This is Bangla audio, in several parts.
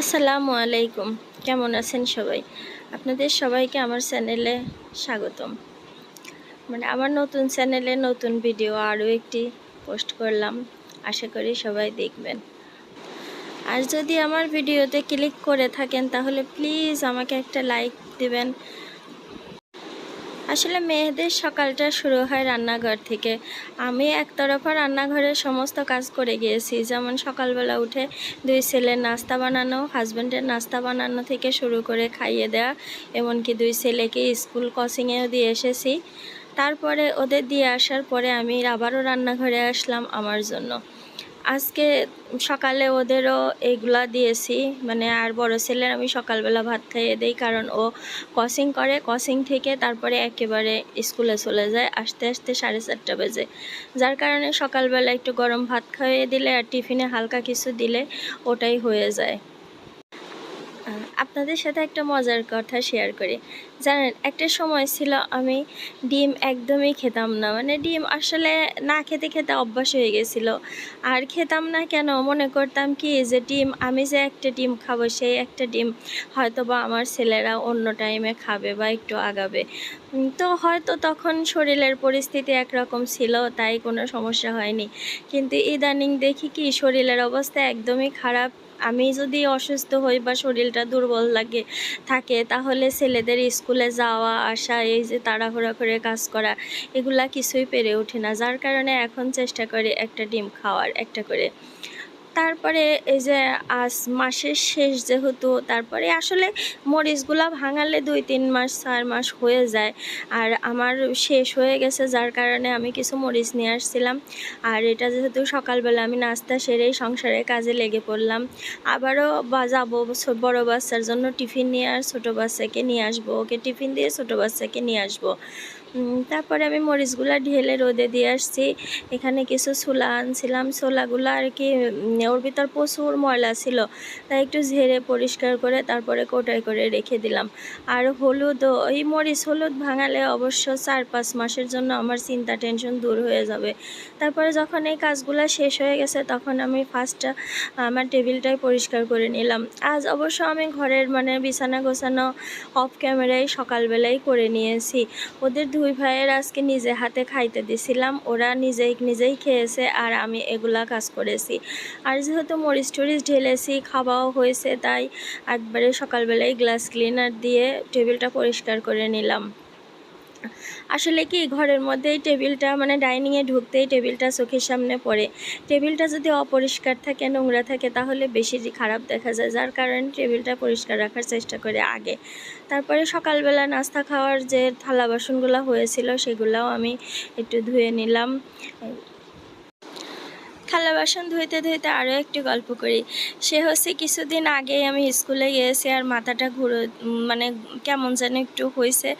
আসসালামু আলাইকুম। কেমন আছেন সবাই? আপনাদের সবাইকে আমার চ্যানেলে স্বাগতম। মানে আমার নতুন চ্যানেলে নতুন ভিডিও আরও একটি পোস্ট করলাম। আশা করি সবাই দেখবেন। আর যদি আমার ভিডিওতে ক্লিক করে থাকেন, তাহলে প্লিজ আমাকে একটা লাইক দিবেন। আসলে মেয়েদের সকালটা শুরু হয় রান্নাঘর থেকে। আমি একতরফা রান্নাঘরের সমস্ত কাজ করে গিয়েছি। যেমন সকালবেলা উঠে দুই ছেলের নাস্তা বানানো হাজব্যান্ডের নাস্তা বানানো থেকে শুরু করে খাইয়ে দেওয়া এমনকি দুই ছেলেকে স্কুল কোচিংয়েও দিয়ে এসেছি। তারপরে ওদের দিয়ে আসার পরে আমি আবারও রান্নাঘরে আসলাম আমার জন্য। আজকে সকালে ওদেরও এগুলা দিয়েছি। মানে আর বড় ছেলের আমি সকালবেলা ভাত খাইয়ে দিই, কারণ ও কসিং করে। কসিং থেকে তারপরে একেবারে স্কুলে চলে যায় আস্তে আস্তে সাড়ে চারটা বেজে। যার কারণে সকালবেলা একটু গরম ভাত খাইয়ে দিলে আর টিফিনে হালকা কিছু দিলে ওটাই হয়ে যায়। আপনাদের সাথে একটা মজার কথা শেয়ার করি। জানেন, একটা সময় ছিল আমি ডিম একদমই খেতাম না। মানে ডিম আসলে না খেতে খেতে অভ্যাস হয়ে গেছিল। আর খেতাম না কেন? মনে করতাম কি যে ডিম, আমি যে একটা ডিম খাব, সেই একটা ডিম হয়তো বা আমার ছেলেরা অন্য টাইমে খাবে বা একটু আগাবে। তো হয়তো তখন শরীরের পরিস্থিতি একরকম ছিল, তাই কোনো সমস্যা হয়নি। কিন্তু ইদানিং দেখি কি, শরীরের অবস্থা একদমই খারাপ। আমি যদি অসুস্থ হই বা শরীরটা দুর্বল লাগে, থাকে, তাহলে ছেলেদের স্কুলে যাওয়া, আসা, এই যে তাড়াহুড়া করে কাজ করা, এগুলা কিছুই পেরে ওঠে না। যার কারণে এখন চেষ্টা করি একটা ডিম খাওয়ার, একটা করে। তারপরে এই যে আজ মাসের শেষ যেহেতু, তারপরে আসলে মরিচগুলা ভাঙালে দুই, তিন মাস, চার মাস হয়ে যায়। আর আমার শেষ হয়ে গেছে যার কারণে আমি কিছু মরিচ নিয়ে আসছিলাম। আর এটা যেহেতু সকালবেলা আমি নাস্তা সেরেই সংসারে কাজে লেগে পড়লাম। আবারও বা যাব বড় বাচ্চার জন্য টিফিন নিয়ে আর ছোটো বাচ্চাকে নিয়ে আসব। ওকে টিফিন দিয়ে ছোটো বাচ্চাকে নিয়ে আসব। তারপরে আমি মরিচগুলা ঢেলে রোদে দিয়ে আসছি। এখানে কিছু ছোলা আনছিলাম। ছোলাগুলো আর কি ওর ভিতর প্রচুর ময়লা ছিল। তাই একটু ঝেড়ে পরিষ্কার করে তারপরে কোটাই করে রেখে দিলাম। আর হলুদ ওই মরিচ হলুদ ভাঙালে অবশ্য চার পাঁচ মাসের জন্য আমার চিন্তা টেনশন দূর হয়ে যাবে। তারপরে যখন এই কাজগুলো শেষ হয়ে গেছে, তখন আমি ফার্স্ট আমার টেবিলটাই পরিষ্কার করে নিলাম। আজ অবশ্য আমি ঘরের মানে বিছানা গোছানো অফ ক্যামেরায় সকালবেলাই করে নিয়েছি। ওদের দুই ভাইয়ের আজকে নিজে হাতে খাইতে দিছিলাম। ওরা নিজেই নিজেই খেয়েছে আর আমি এগুলা কাজ করেছি। আর যেহেতু মরিচ টরিচ ঢেলেছি, খাওয়াও হয়েছে, তাই একবারে সকালবেলায় গ্লাস ক্লিনার দিয়ে টেবিলটা পরিষ্কার করে নিলাম। আসলে কি, ঘরের মধ্যেই টেবিলটা মানে ডাইনিংয়ে ঢুকতেই টেবিলটা চোখের সামনে পড়ে। টেবিলটা যদি অপরিষ্কার থাকে, নোংরা থাকে, তাহলে বেশি খারাপ দেখা যায়, যার কারণে টেবিলটা পরিষ্কার রাখার চেষ্টা করে আগে। তারপরে সকালবেলা নাস্তা খাওয়ার যে থালা বাসনগুলো হয়েছিল, সেগুলোও আমি একটু ধুয়ে নিলাম। থালা বাসন ধুইতে ধুইতে আরও একটি গল্প করি। সে হচ্ছে কিছুদিন আগেই আমি স্কুলে গিয়েছি আর মাথাটা ঘুরো মানে কেমন যেন একটু হয়েছে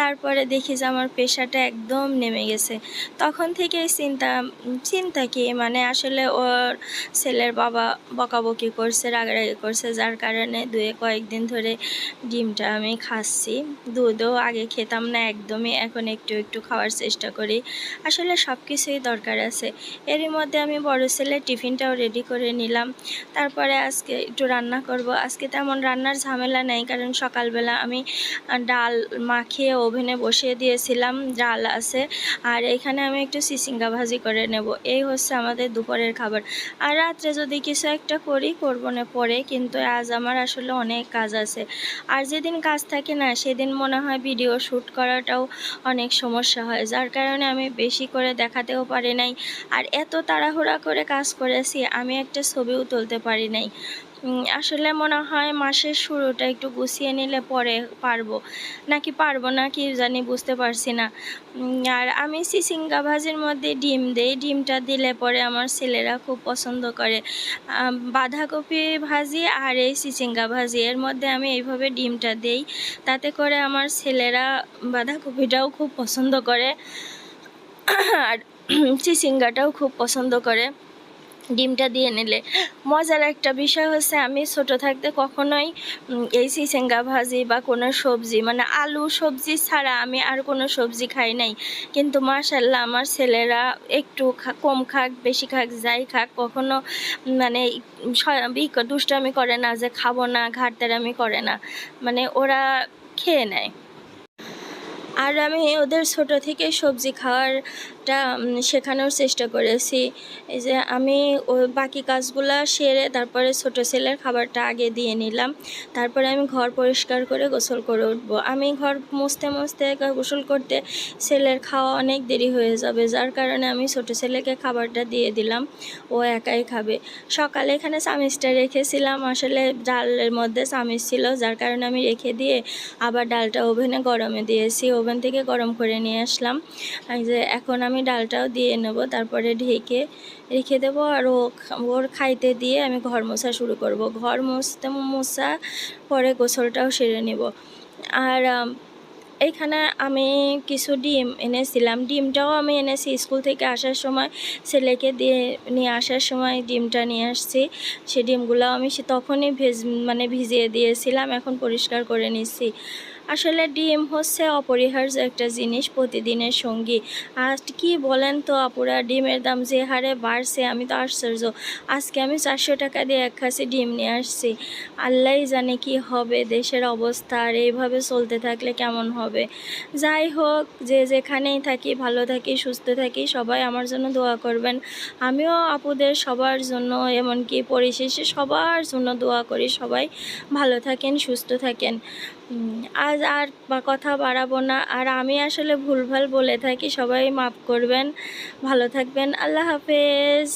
তারপরে দেখি যে আমার পেশাটা একদম নেমে গেছে। তখন থেকেই চিন্তা চিন্তা কি মানে আসলে ওর ছেলের বাবা বকাবকি করছে, রাগারাগি করছে, যার কারণে দুয়ে কয়েকদিন ধরে ডিমটা আমি খাচ্ছি। দুধও আগে খেতাম না, একদমই এখন একটু একটু খাওয়ার চেষ্টা করি। আসলে সব কিছুই দরকার আছে। এরই মধ্যে আমি বড় ছেলে টিফিনটাও রেডি করে নিলাম। তারপরে আজকে একটু রান্না করব। আজকে তেমন রান্নার ঝামেলা নেই, কারণ সকালবেলা আমি ডাল মাখিয়ে ওভেনে বসিয়ে দিয়েছিলাম, ডাল আছে। আর এখানে আমি একটু সিসিঙ্গা ভাজি করে নেব। এই হচ্ছে আমাদের দুপুরের খাবার। আর রাত্রে যদি কিছু একটা করি, করব না পরে, কিন্তু আজ আমার আসলে অনেক কাজ আছে। আর যেদিন কাজ থাকে না, সেদিন মনে হয় ভিডিও শ্যুট করাটাও অনেক সমস্যা হয়। যার কারণে আমি বেশি করে দেখাতেও পারি নাই। আর এত তাড়াহুড়া করে কাজ করেছি, আমি একটা ছবিও তুলতে পারি নাই। আসলে মনে হয় মাসের শুরুটা একটু গুছিয়ে নিলে পরে পারব। নাকি পারব না কি জানি বুঝতে পারছি না। আর আমি সিসিঙ্গা ভাজির মধ্যে ডিম দেই, ডিমটা দিলে পরে আমার ছেলেরা খুব পছন্দ করে। বাঁধাকপি ভাজি আর এই চিচিঙ্গা ভাজি, এর মধ্যে আমি এইভাবে ডিমটা দেই, তাতে করে আমার ছেলেরা বাঁধাকপিটাও খুব পছন্দ করে। আর চিচিঙ্গাটাও খুব পছন্দ করে। ডিমটা দিয়ে নিলে। মজার একটা বিষয় হচ্ছে, আমি ছোট থাকতে কখনোই এই চিচিঙ্গা ভাজি বা কোনো সবজি মানে আলু সবজি ছাড়া আমি আর কোনো সবজি খাই নাই। কিন্তু মাশাল্লাহ আমার ছেলেরা একটু কম খাক, বেশি খাক, যাই খাক, কখনো মানে দুষ্টামি করে না যে খাব না ঘাটতারামি করে না। মানে ওরা খেয়ে নেয়। আর আমি ওদের ছোট থেকে সবজি খাওয়ারটা উম, শেখানোর চেষ্টা করেছি। এই যে আমি বাকি কাজগুলা সেরে তারপরে ছোট ছেলের খাবারটা আগে দিয়ে নিলাম। তারপরে আমি ঘর পরিষ্কার করে গোসল করে উঠবো। আমি ঘর মুছতে মুছতে গোসল করতে ছেলের খাওয়া অনেক দেরি হয়ে যাবে যার কারণে আমি ছোট ছেলেকে খাবারটা দিয়ে দিলাম। ও একাই খাবে। সকালে এখানে চামিচটা রেখেছিলাম। আসলে ডালের মধ্যে চামিচ ছিল যার কারণে আমি রেখে দিয়ে আবার ডালটা ওভেনে গরমে দিয়েছি। ওভেন থেকে গরম করে নিয়ে আসলাম। যে এখন আমি ডালটাও দিয়ে নেব, তারপরে ঢেকে রেখে দেবো আর ও ওর খাইতে দিয়ে আমি ঘর মোছা শুরু করব। ঘর মুছতে মোছা পরে গোসলটাও সেরে নেব। আর এইখানে আমি কিছু ডিম এনেছিলাম। ডিমটাও আমি এনেছি স্কুল থেকে আসার সময়। ছেলেকে দিয়ে, নিয়ে আসার সময় ডিমটা নিয়ে আসছি। সে ডিমগুলো আমি তখনই ভেজ মানে ভিজিয়ে দিয়েছিলাম, এখন পরিষ্কার করে নিচ্ছি। আসলে ডিম হচ্ছে অপরিহার্য একটা জিনিস প্রতিদিনের সঙ্গী। আর কি বলেন তো আপুরা, ডিমের দাম যে হারে বাড়ছে আমি তো আশ্চর্য। আজকে আমি চারশো টাকা দিয়ে এক খাসি ডিম নিয়ে আসছি। আল্লাহই জানে কি হবে, দেশের অবস্থা আর এইভাবে চলতে থাকলে কেমন হবে। যাই হোক, যে যেখানেই থাকি, ভালো থাকি, সুস্থ থাকি, সবাই আমার জন্য দোয়া করবেন। আমিও আপুদের সবার জন্য, এমনকি পরিশেষে সবার জন্য দোয়া করি, সবাই ভালো থাকেন, সুস্থ থাকেন। আজ আর কথা বাড়াবো না। আর আমি আসলে ভুলভাল বলে থাকি, সবাই মাফ করবেন। ভালো থাকবেন। আল্লাহ হাফেজ।